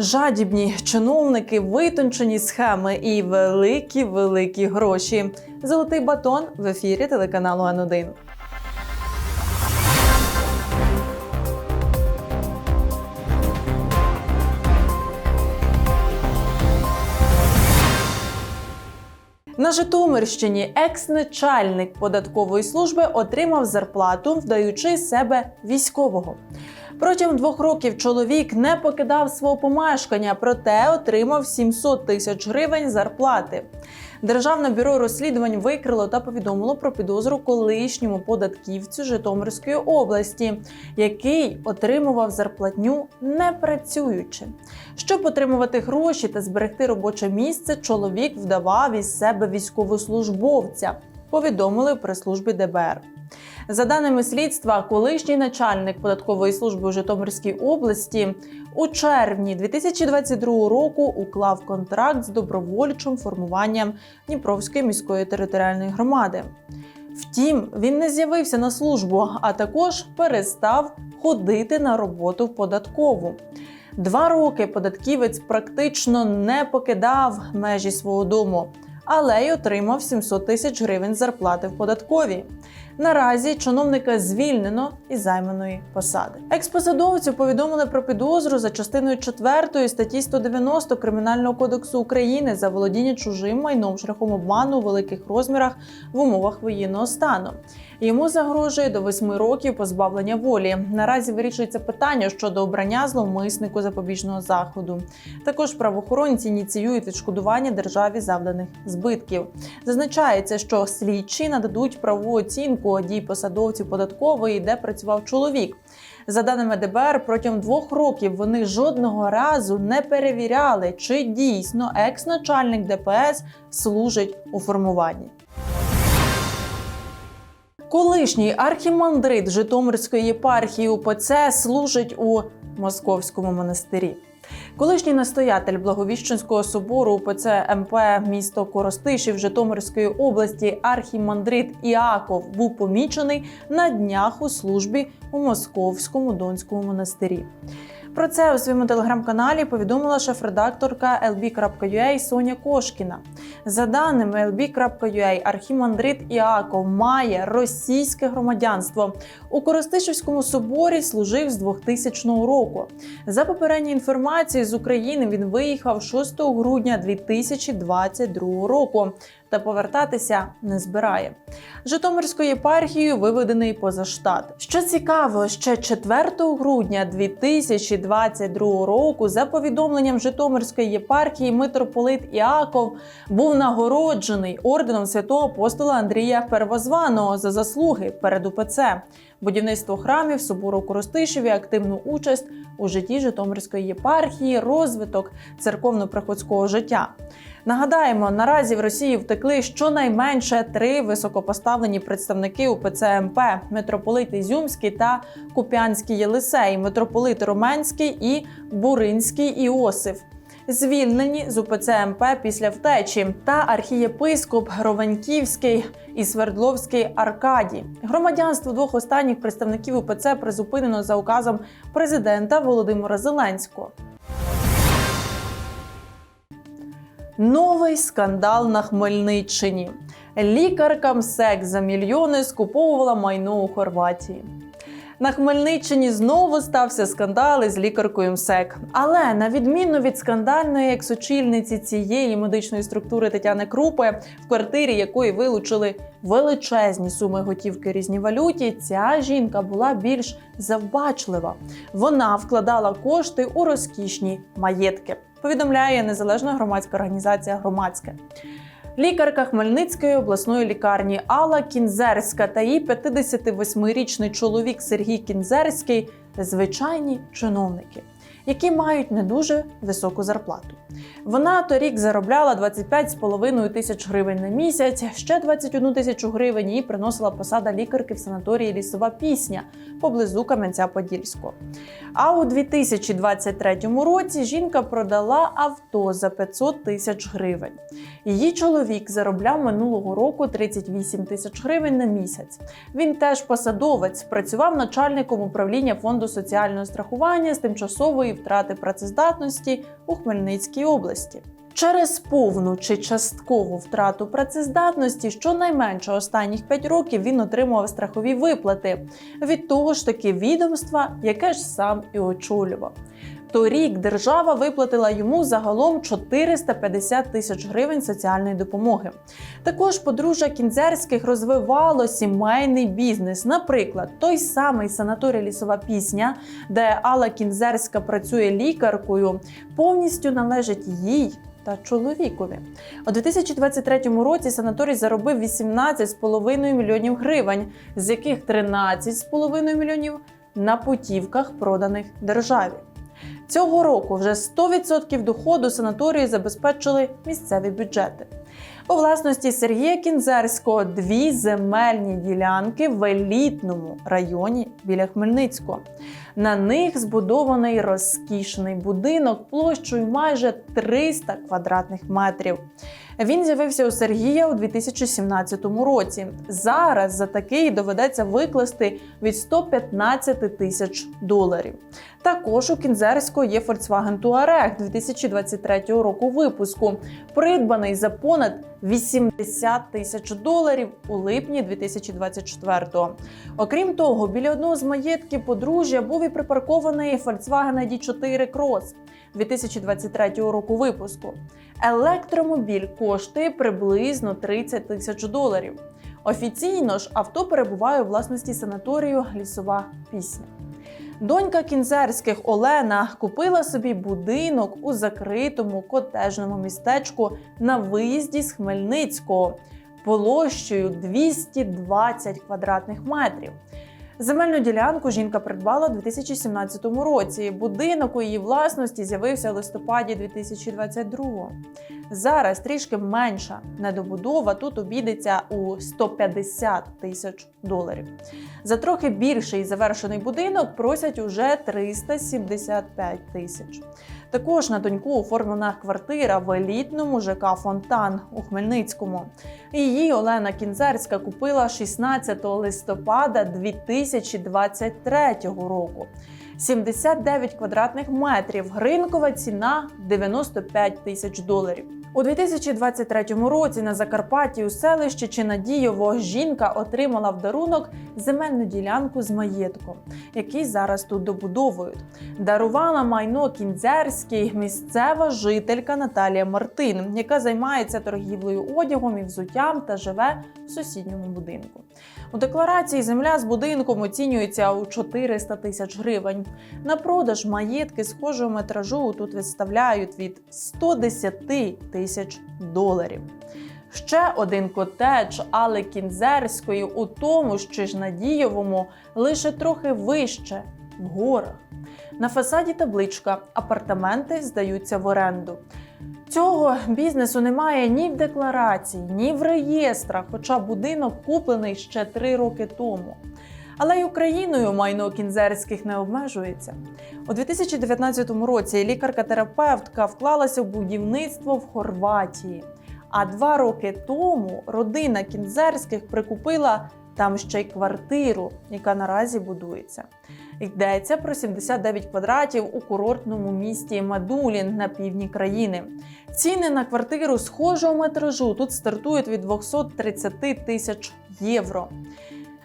Жадібні чиновники, витончені схеми і великі великі гроші. Золотий батон в ефірі телеканалу Н1. На Житомирщині екс-начальник податкової служби отримав зарплату, вдаючи себе військового. Протягом двох років чоловік не покидав свого помешкання, проте отримав 700 тисяч гривень зарплати. Державне бюро розслідувань викрило та повідомило про підозру колишньому податківцю Житомирської області, який отримував зарплатню не працюючи. Щоб отримувати гроші та зберегти робоче місце, чоловік вдавав із себе військовослужбовця. Повідомили в прес-службі ДБР. За даними слідства, колишній начальник податкової служби у Житомирській області у червні 2022 року уклав контракт з добровольчим формуванням Дніпровської міської територіальної громади. Втім, він не з'явився на службу, а також перестав ходити на роботу в податкову. Два роки податківець практично не покидав межі свого дому, але й отримав 700 тисяч гривень зарплати в податковій. Наразі чиновника звільнено із займаної посади. Експосадовцю повідомили про підозру за частиною 4 статті 190 Кримінального кодексу України за володіння чужим майном шляхом обману у великих розмірах в умовах воєнного стану. Йому загрожує до 8 років позбавлення волі. Наразі вирішується питання щодо обрання зловмиснику запобіжного заходу. Також правоохоронці ініціюють відшкодування державі завданих збитків. Зазначається, що слідчі нададуть правову оцінку дій посадовців податкової, де працював чоловік. За даними ДБР, протягом двох років вони жодного разу не перевіряли, чи дійсно екс-начальник ДПС служить у формуванні. Колишній архімандрит Житомирської єпархії УПЦ служить у Московському монастирі. Колишній настоятель Благовіщенського собору УПЦ МП місто Коростишів Житомирської області архімандрит Іаков був помічений на днях у службі у Московському Донському монастирі. Про це у своєму телеграм-каналі повідомила шеф-редакторка lb.ua Соня Кошкіна. За даними lb.ua, архімандрит Іаков має російське громадянство. У Коростишівському соборі служив з 2000 року. За попередньою інформацією з України він виїхав 6 грудня 2022 року та повертатися не збирає. Житомирською єпархією виведений поза штат. Що цікаво, ще 4 грудня 2022 року, за повідомленням Житомирської єпархії, митрополит Іаков був нагороджений орденом святого апостола Андрія Первозваного за заслуги перед УПЦ, будівництво храмів, собору Коростишеві, активну участь у житті Житомирської єпархії, розвиток церковно-приходського життя. Нагадаємо, наразі в Росії втекли щонайменше три високопоставлені представники УПЦ МП – митрополит Ізюмський та Куп'янський Єлисей, митрополит Роменський і Буринський Іосиф. Звільнені з УПЦ МП після втечі та архієпископ Грованьківський і Свердловський Аркадій. Громадянство двох останніх представників УПЦ призупинено за указом президента Володимира Зеленського. Новий скандал на Хмельниччині. Лікарка МСЕК за мільйони скуповувала майно у Хорватії. На Хмельниччині знову стався скандал із лікаркою МСЕК. Але на відміну від скандальної екс-очільниці цієї медичної структури Тетяни Крупи, в квартирі якої вилучили величезні суми готівки різні валюті, ця жінка була більш завбачлива. Вона вкладала кошти у розкішні маєтки. Повідомляє незалежна громадська організація Громадське. Лікарка Хмельницької обласної лікарні Алла Кінзерська та її 58-річний чоловік Сергій Кінзерський звичайні чиновники, які мають не дуже високу зарплату. Вона торік заробляла 25,5 тисяч гривень на місяць, ще 21 тисячу гривень їй приносила посада лікарки в санаторії Лісова пісня поблизу Кам'янця-Подільського. А у 2023 році жінка продала авто за 500 тисяч гривень. Її чоловік заробляв минулого року 38 тисяч гривень на місяць. Він теж посадовець, працював начальником управління фонду соціального страхування з тимчасової втрати працездатності у Хмельницькій області. Через повну чи часткову втрату працездатності щонайменше останніх 5 років він отримував страхові виплати від того ж таки відомства, яке ж сам і очолював. Торік держава виплатила йому загалом 450 тисяч гривень соціальної допомоги. Також подружжя Кінзерських розвивало сімейний бізнес. Наприклад, той самий санаторій Лісова пісня, де Алла Кінзерська працює лікаркою, повністю належить їй. Та чоловікові у 2023 році санаторій заробив 18,5 мільйонів гривень, з яких 13,5 мільйонів на путівках, проданих державі. Цього року вже 100% доходу санаторію забезпечили місцеві бюджети. У власності Сергія Кінзерського дві земельні ділянки в елітному районі біля Хмельницького. На них збудований розкішний будинок площею майже 300 квадратних метрів. Він з'явився у Сергія у 2017 році. Зараз за такий доведеться викласти від 115 тисяч доларів. Також у Кінзерського є Volkswagen Touareg 2023 року випуску, придбаний за понад 80 тисяч доларів у липні 2024-го. Окрім того, біля одного з маєтків подружжя був і припаркований Volkswagen ID4 Cross 2023 року випуску. Електромобіль коштує приблизно 30 тисяч доларів. Офіційно ж авто перебуває у власності санаторію Лісова пісня. Донька кінзерських Олена купила собі будинок у закритому котежному містечку на виїзді з Хмельницького площею 220 квадратних метрів. Земельну ділянку жінка придбала у 2017 році. Будинок у її власності з'явився в листопаді 2022. Зараз трішки менша недобудова тут обійдеться у 150 тисяч доларів. За трохи більший завершений будинок просять уже 375 тисяч. Також на доньку оформлена квартира в елітному ЖК Фонтан у Хмельницькому. Її Олена Кінзерська купила 16 листопада 2023 року. 79 квадратних метрів, ринкова ціна 95 тисяч доларів. У 2023 році на Закарпатті у селищі Чинадієво жінка отримала в дарунок земельну ділянку з маєтком, який зараз тут добудовують. Дарувала майно кінзерській місцева жителька Наталія Мартин, яка займається торгівлею одягом і взуттям та живе в сусідньому будинку. У декларації земля з будинком оцінюється у 400 тисяч гривень. На продаж маєтки схожого метражу тут виставляють від 110 тисяч доларів. Ще один котедж Али Кінзерської у тому ж ж Надієвому лише трохи вище в горах. На фасаді табличка апартаменти здаються в оренду. Цього бізнесу немає ні в декларації, ні в реєстрах, хоча будинок куплений ще три роки тому. Але й Україною майно кінзерських не обмежується. У 2019 році лікарка-терапевтка вклалася в будівництво в Хорватії. А два роки тому родина кінзерських прикупила там ще й квартиру, яка наразі будується. Йдеться про 79 квадратів у курортному місті Мадулін на півдні країни. Ціни на квартиру схожого метражу тут стартують від 230 тисяч євро.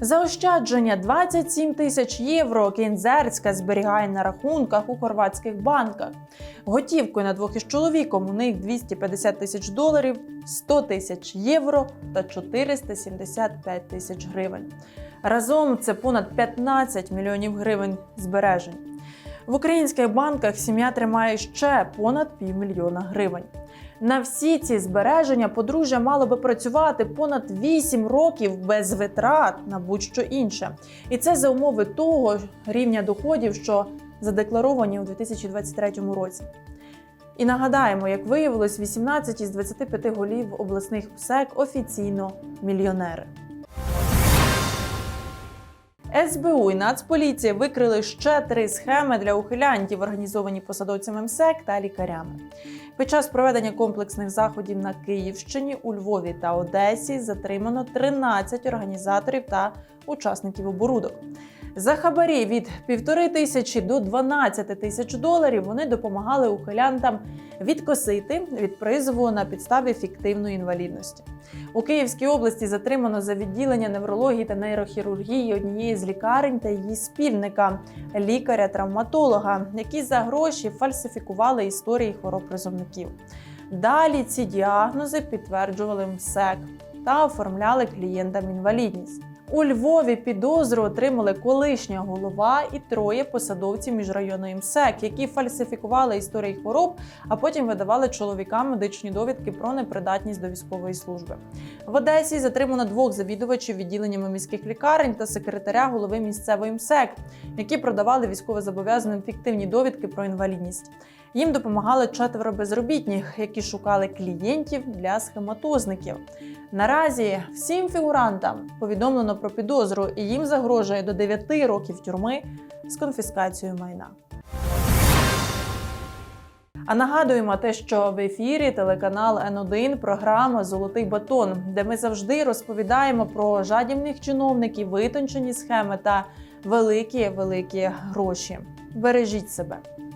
Заощадження 27 тисяч євро Кінзерська зберігає на рахунках у хорватських банках. Готівкою на двох із чоловіком у них 250 тисяч доларів, 100 тисяч євро та 475 тисяч гривень. Разом це понад 15 мільйонів гривень збережень. В українських банках сім'я тримає ще понад півмільйона гривень. На всі ці збереження подружжя мало би працювати понад 8 років без витрат на будь-що інше. І це за умови того рівня доходів, що задекларовані у 2023 році. І нагадаємо, як виявилось, 18 із 25 голів обласних ПСЕК офіційно мільйонери. СБУ і Нацполіція викрили ще три схеми для ухилянтів, організовані посадовцями МСЕК та лікарями. Під час проведення комплексних заходів на Київщині, у Львові та Одесі затримано 13 організаторів та учасників оборудок. За хабарі від півтори тисячі до 12 тисяч доларів вони допомагали ухилянтам відкосити від призову на підставі фіктивної інвалідності. У Київській області затримано за відділення неврології та нейрохірургії однієї з лікарень та її спільника, лікаря-травматолога, які за гроші фальсифікували історії хвороб призовників. Далі ці діагнози підтверджували МСЕК та оформляли клієнтам інвалідність. У Львові підозру отримали колишня голова і троє посадовців міжрайонної МСЕК, які фальсифікували історії хвороб, а потім видавали чоловікам медичні довідки про непридатність до військової служби. В Одесі затримано двох завідувачів відділеннями міських лікарень та секретаря голови місцевої МСЕК, які продавали військовозобов'язаним фіктивні довідки про інвалідність. Їм допомагали четверо безробітних, які шукали клієнтів для схематозників. Наразі всім фігурантам повідомлено про підозру, і їм загрожує до 9 років тюрми з конфіскацією майна. А нагадуємо те, що в ефірі телеканал Н1 програма Золотий батон, де ми завжди розповідаємо про жадібних чиновників, витончені схеми та великі великі гроші. Бережіть себе.